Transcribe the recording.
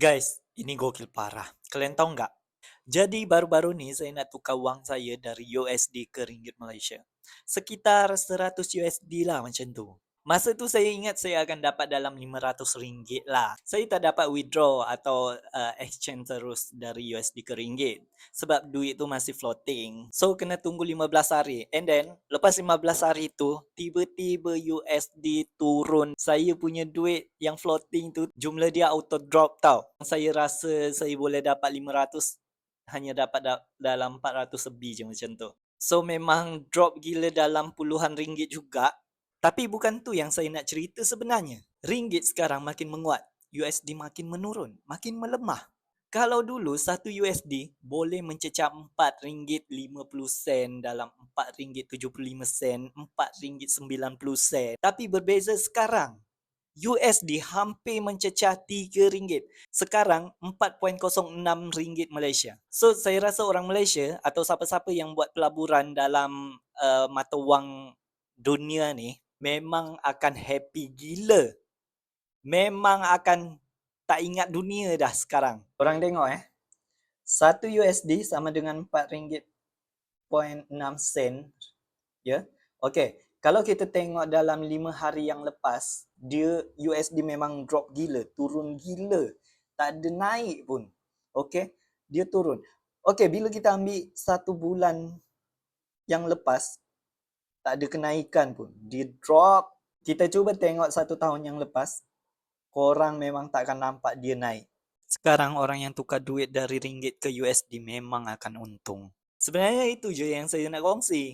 Guys, ini gokil parah. Kalian tahu nggak? Jadi baru-baru ni saya nak tukar wang saya dari USD ke ringgit Malaysia. Sekitar 100 USD lah macam tu. Masa tu saya ingat saya akan dapat dalam 500 ringgit lah. Saya tak dapat withdraw atau uh, exchange terus dari USD ke ringgit. Sebab duit tu masih floating. So kena tunggu 15 hari. And then lepas 15 hari tu tiba-tiba USD turun. Saya punya duit yang floating tu jumlah dia auto drop tau. Saya rasa saya boleh dapat 500 hanya dapat da- dalam 400 lebih je macam tu. So memang drop gila dalam puluhan ringgit juga. Tapi bukan tu yang saya nak cerita sebenarnya. Ringgit sekarang makin menguat. USD makin menurun, makin melemah. Kalau dulu satu USD boleh mencecah 4 ringgit 50 sen dalam 4 ringgit 75 sen, 4 ringgit 90 sen. Tapi berbeza sekarang. USD hampir mencecah 3 ringgit. Sekarang 4.06 ringgit Malaysia. So saya rasa orang Malaysia atau siapa-siapa yang buat pelaburan dalam uh, mata wang dunia ni memang akan happy gila. Memang akan tak ingat dunia dah sekarang. Orang tengok eh. 1 USD sama dengan 4 ringgit 0.6 sen. Ya. Okey, kalau kita tengok dalam 5 hari yang lepas, dia USD memang drop gila, turun gila. Tak ada naik pun. Okey, dia turun. Okey, bila kita ambil satu bulan yang lepas, tak ada kenaikan pun. Dia drop. Kita cuba tengok satu tahun yang lepas, korang memang tak akan nampak dia naik. Sekarang orang yang tukar duit dari ringgit ke USD memang akan untung. Sebenarnya itu je yang saya nak kongsi.